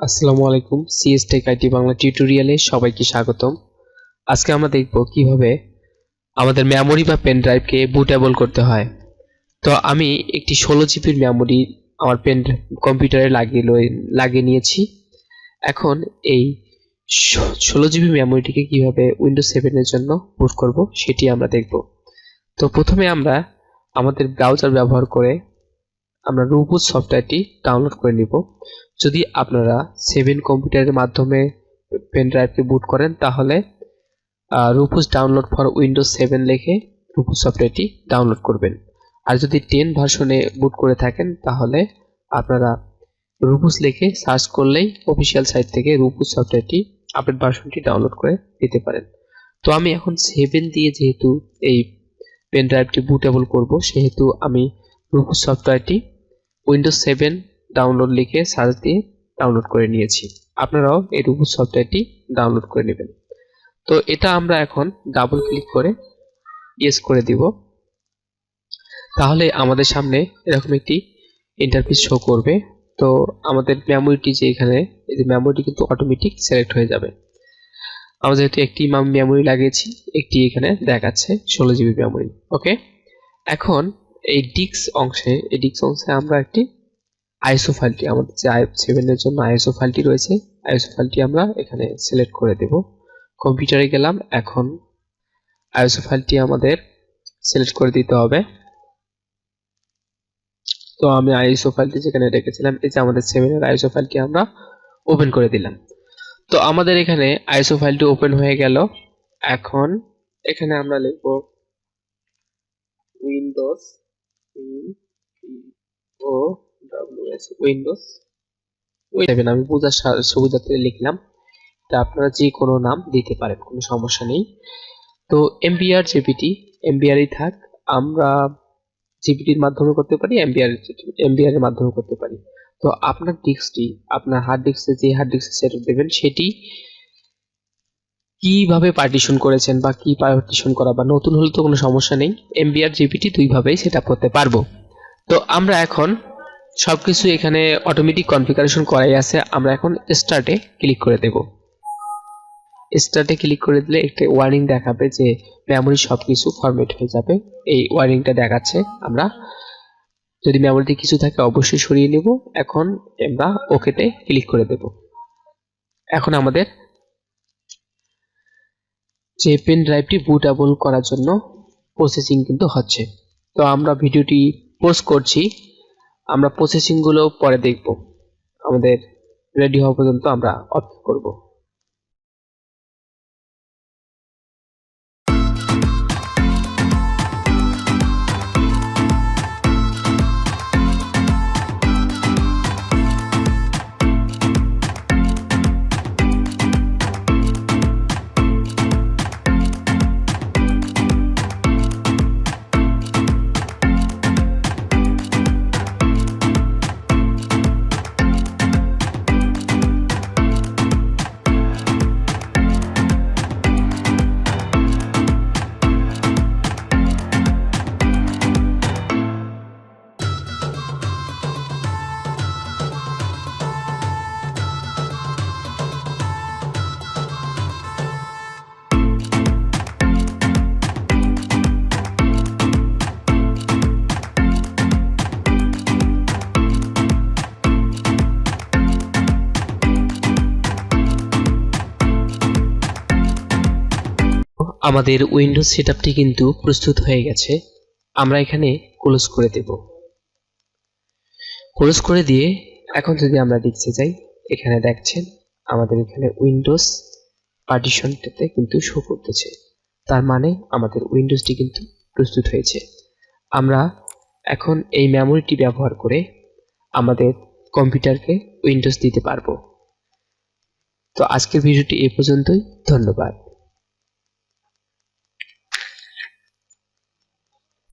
আসসালামু আলাইকুম CS take IT Bangla টিউটোরিয়ালে সবাইকে স্বাগতম। আজকে আমরা দেখব কীভাবে আমাদের মেমোরি বা পেন ড্রাইভকে বুটেবল করতে হয়। তো আমি একটি ষোলো জিবির মেমোরি আমার পেন কম্পিউটারে লাগিয়ে লাগিয়ে নিয়েছি। এখন এই ষোলো জিবি মেমোরিটিকে কীভাবে উইন্ডোজ সেভেনের জন্য বুট করব, সেটি আমরা দেখব। তো প্রথমে আমরা আমাদের ব্রাউজার ব্যবহার করে আমরা রুবুট সফটওয়্যারটি ডাউনলোড করে নিব। যদি আপনারা সেভেন কম্পিউটারের মাধ্যমে পেন ড্রাইভকে বুট করেন, তাহলে Rufus download for Windows seven লিখে রুপুস সফটওয়্যারটি ডাউনলোড করবেন। আর যদি টেন ভার্সনে বুট করে থাকেন, তাহলে আপনারা রুপুস লিখে সার্চ করলেই অফিসিয়াল সাইট থেকে রুপুস সফটওয়্যারটি আপডেট ভার্সনটি ডাউনলোড করে দিতে পারেন। তো আমি এখন সেভেন দিয়ে যেহেতু এই পেন ড্রাইভটি বুটেবল করব, সেহেতু আমি রুপুস সফটওয়্যারটি উইন্ডোজ সেভেন ডাউনলোড লিখে সার্চ দিয়ে ডাউনলোড করে নিয়েছি। আপনারাও রুবুট সফটওয়্যারটি ডাউনলোড করে নেবেন। তো এটা আমরা এখন ডাবল ক্লিক করে ইয়েস করে দিব। তাহলে আমাদের সামনে এরকম একটি ইন্টারফেস শো করবে। তো আমাদের মেমোরিটি যে এখানে, এই মেমোরিটি কিন্তু অটোমেটিক সিলেক্ট হয়ে যাবে। আমরা যেহেতু একটি মেমোরি লাগিয়েছি, একটি এখানে দেখাচ্ছে ষোলো জিবি মেমোরি ওকে এখন এই ডিক্স অংশে, এই ডিক্স অংশে আমরা একটি আইএসও ফাইলটি আমাদের যে আই সেভেনের জন্য আইএসও ফাইলটি রয়েছে আইএসও ফাইলটি আমরা এখানে সিলেক্ট করে দেব। কম্পিউটারে গেলাম, এখন আইএসও ফাইলটি আমাদের সিলেক্ট করে দিতে হবে। তো আমি আইএসও ফাইলটি যেখানে রেখেছিলাম, এই যে আমাদের সেভেনের আইএসও ফাইলটি আমরা ওপেন করে দিলাম। তো আমাদের এখানে আইএসও ফাইলটি ওপেন হয়ে গেল। এখন এখানে আমরা লিখব উইন্ডোজ ও ডাব্লিউএস উইন্ডোজ সেভেন আমি বোঝার সুবিধাতে লিখলাম। তা আপনারা যে কোনো নাম দিতে পারেন, কোনো সমস্যা নেই। তো এমবিআর জিপিটি এমবিআরই থাক। আমরা জিপিটির মাধ্যমে করতে পারি এমবিআর এমবিআর এর মাধ্যমে করতে পারি। তো আপনার ডিস্কটি আপনার হার্ড ডিস্কে যে হার্ড ডিস্কে সেট দেবেন, সেটি কীভাবে পার্টিশন করেছেন বা কি পার্টিশন করা বা নতুন হলে তো কোনো সমস্যা নেই এমবিআর জিপিটি দুইভাবেই সেট করতে পারব। তো আমরা এখন সবকিছু এখানে অটোমেটিক কনফিগারেশন করাই আছে, আমরা এখন স্টার্টে ক্লিক করে দেব। স্টার্টে ক্লিক করে দিলে একটা ওয়ার্নিং দেখাবে যে মেমোরি সবকিছু ফরম্যাট হয়ে যাবে। এই ওয়ার্নিংটা দেখাচ্ছে, আমরা যদি মেমোরিতে কিছু থাকে অবশ্যই সরিয়ে নেব। এখন আমরা ওকেতে ক্লিক করে দেব। এখন আমাদের যে পেন ড্রাইভটি বুটেবল করার জন্য প্রসেসিং কিন্তু হচ্ছে। তো আমরা ভিডিওটি পোস্ট করছি। আমরা প্রসেসিংগুলো পরে দেখব। আমাদের রেডি হওয়া পর্যন্ত আমরা অপেক্ষা করব। আমাদের উইন্ডোজ সেটআপটি কিন্তু প্রস্তুত হয়ে গেছে। আমরা এখানে ক্লোজ করে দেব। ক্লোজ করে দিয়ে এখন যদি আমরা দেখতে যাই, এখানে দেখছেন আমাদের এখানে উইন্ডোজ পার্টিশনটাতে কিন্তু শো করতেছে। তার মানে আমাদের উইন্ডোজটি কিন্তু প্রস্তুত হয়েছে। আমরা এখন এই মেমোরিটি ব্যবহার করে আমাদের কম্পিউটারকে উইন্ডোজ দিতে পারব। তো আজকের ভিডিওটি এ পর্যন্তই। ধন্যবাদ।